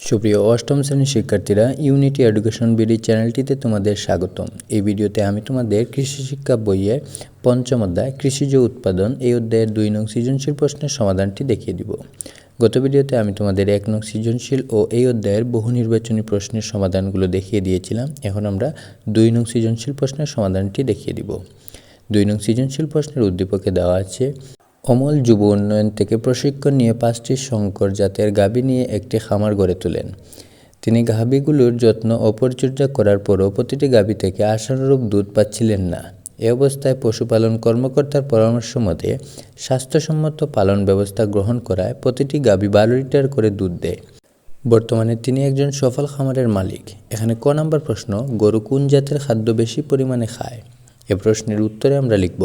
সুপ্রিয় অষ্টম শ্রেণির শিক্ষার্থীরা ইউনিটি এডুকেশন বিডি চ্যানেলটিতে তোমাদের স্বাগতম। এই ভিডিওতে আমি তোমাদের কৃষি শিক্ষা বইয়ের পঞ্চম অধ্যায় কৃষিজ উৎপাদন, এই অধ্যায়ের দুই নং সৃজনশীল প্রশ্নের সমাধানটি দেখিয়ে দিব। গত ভিডিওতে আমি তোমাদের এক নং সৃজনশীল ও এই অধ্যায়ের বহু নির্বাচনী প্রশ্নের সমাধানগুলো দেখিয়ে দিয়েছিলাম। এখন আমরা দুই নং সৃজনশীল প্রশ্নের সমাধানটি দেখিয়ে দিব। দুই নং সৃজনশীল প্রশ্নের উদ্দীপকে দেওয়া আছে অমল যুব উন্নয়ন থেকে প্রশিক্ষণ নিয়ে পাঁচটি শঙ্কর জাতের গাভী নিয়ে একটি খামার গড়ে তোলেন। তিনি গাভীগুলোর যত্ন ও পরিচর্যা করার পরও প্রতিটি গাভী থেকে আশানুরূপ দুধ পাচ্ছিলেন না। এ অবস্থায় পশুপালন কর্মকর্তার পরামর্শ মতে, স্বাস্থ্যসম্মত পালন ব্যবস্থা গ্রহণ করায় প্রতিটি গাভী বারো লিটার করে দুধ দেয়। বর্তমানে তিনি একজন সফল খামারের মালিক। এখানে ক নম্বর প্রশ্ন, গরু কোন জাতের খাদ্য বেশি পরিমাণে খায়? এ প্রশ্নের উত্তরে আমরা লিখব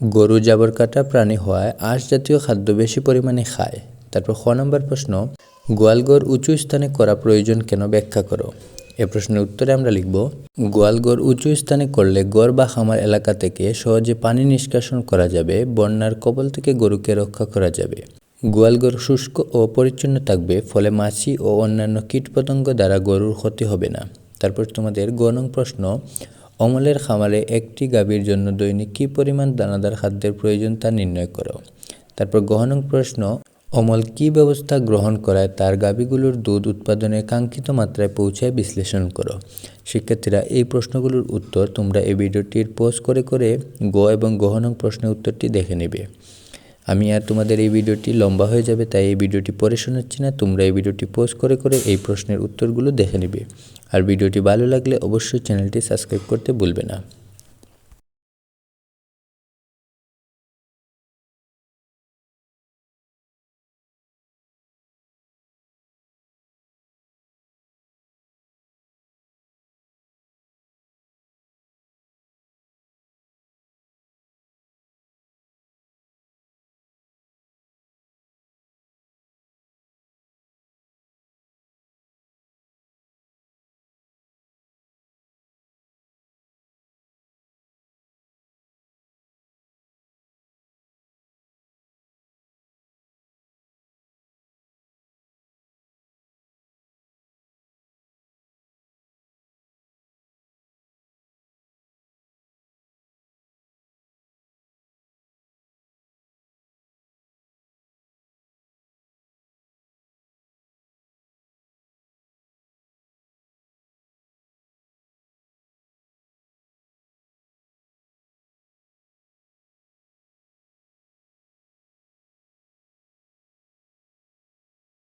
গরু জাবর কাটা প্রাণী হওয়ায় আঁশ জাতীয় খাদ্য বেশি পরিমাণে খায়। তারপর খ নম্বর প্রশ্ন গোয়ালঘর উঁচু স্থানে করা প্রয়োজন কেন ব্যাখ্যা করো? এ প্রশ্নের উত্তরে আমরা লিখব গোয়ালঘর উঁচু স্থানে করলে গড় বা খামার এলাকা থেকে সহজে পানি নিষ্কাশন করা যাবে, বন্যার কবল থেকে গরুকে রক্ষা করা যাবে। গোয়ালঘর শুষ্ক ও পরিচ্ছন্ন থাকবে, ফলে মাছি ও অন্যান্য কীটপতঙ্গ দ্বারা গরুর ক্ষতি হবে না। তারপর তোমাদের গণং প্রশ্ন অমলের খামারে একটি গাভীর জন্য দৈনিক কী পরিমাণ দানাদার খাদ্যের প্রয়োজন তা নির্ণয় করো। তারপর গহনং প্রশ্ন, অমল কি ব্যবস্থা গ্রহণ করায় তার গাভীগুলোর দুধ উৎপাদনে কাঙ্ক্ষিত মাত্রায় পৌঁছায় বিশ্লেষণ করো। শিক্ষার্থীরা এই প্রশ্নগুলোর উত্তর তোমরা এই ভিডিওটির পোস্ট করে করে গ এবং গহনং প্রশ্নের উত্তরটি দেখে নেবে। আমি আর তোমাদের এই ভিডিওটি লম্বা হয়ে যাবে, তাই এই ভিডিওটি পরে শোনাচ্ছি না। তোমরা এই ভিডিওটি পোস্ট করে করে এই প্রশ্নের উত্তরগুলো দেখে নেবে। আর ভিডিওটি ভালো লাগলে অবশ্যই চ্যানেলটি সাবস্ক্রাইব করতে ভুলবে না।